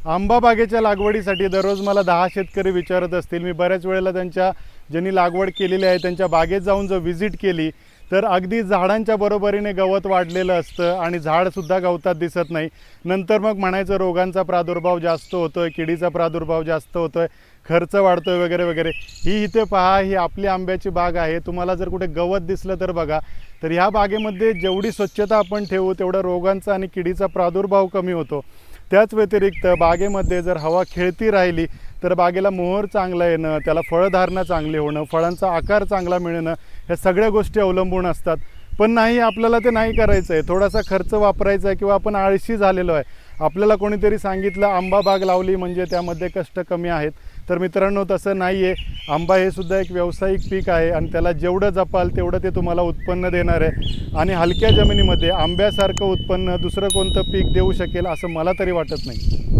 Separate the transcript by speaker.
Speaker 1: आंबा बागेच्या लागवडीसाठी दररोज मला दहा शेतकरी विचारत असतील. मी बऱ्याच वेळेला त्यांच्या ज्यांनी लागवड केलेली आहे त्यांच्या बागेत जाऊन जर व्हिजिट केली तर अगदी झाडांच्या बरोबरीने गवत वाढलेलं असतं आणि झाडसुद्धा गवतात दिसत नाही. नंतर मग म्हणायचं रोगांचा प्रादुर्भाव जास्त होतोय किडीचा प्रादुर्भाव जास्त होतोय खर्च वाढतोय वगैरे वगैरे. ही इथे पहा ही आपली आंब्याची बाग आहे. तुम्हाला जर कुठे गवत दिसलं तर बघा. तर ह्या बागेमध्ये जेवढी स्वच्छता आपण ठेवू तेवढा रोगांचा आणि किडीचा प्रादुर्भाव कमी होतो. त्याच व्यतिरिक्त बागेमध्ये जर हवा खेळती राहिली तर बागेला मोहर चांगला येणं त्याला फळधारणा चांगली होणं फळांचा आकार चांगला मिळणं ह्या सगळ्या गोष्टी अवलंबून असतात. पण नाही आपल्याला ते नाही करायचं आहे थोडासा खर्च वापरायचा आहे किंवा आपण आळशी झालेलो आहे. आपल्याला कोणीतरी सांगितलं आंबा बाग लावली म्हणजे त्यामध्ये कष्ट कमी आहेत. तर मित्रांनो तसं नाही आहे आंबा हे सुद्धा एक व्यावसायिक पीक आहे आणि त्याला जेवढं जपाल तेवढं ते तुम्हाला उत्पन्न देणार आहे. आणि हलक्या जमिनीमध्ये आंब्यासारखं उत्पन्न दुसरं कोणतं पीक देऊ शकेल असं मला तरी वाटत नाही.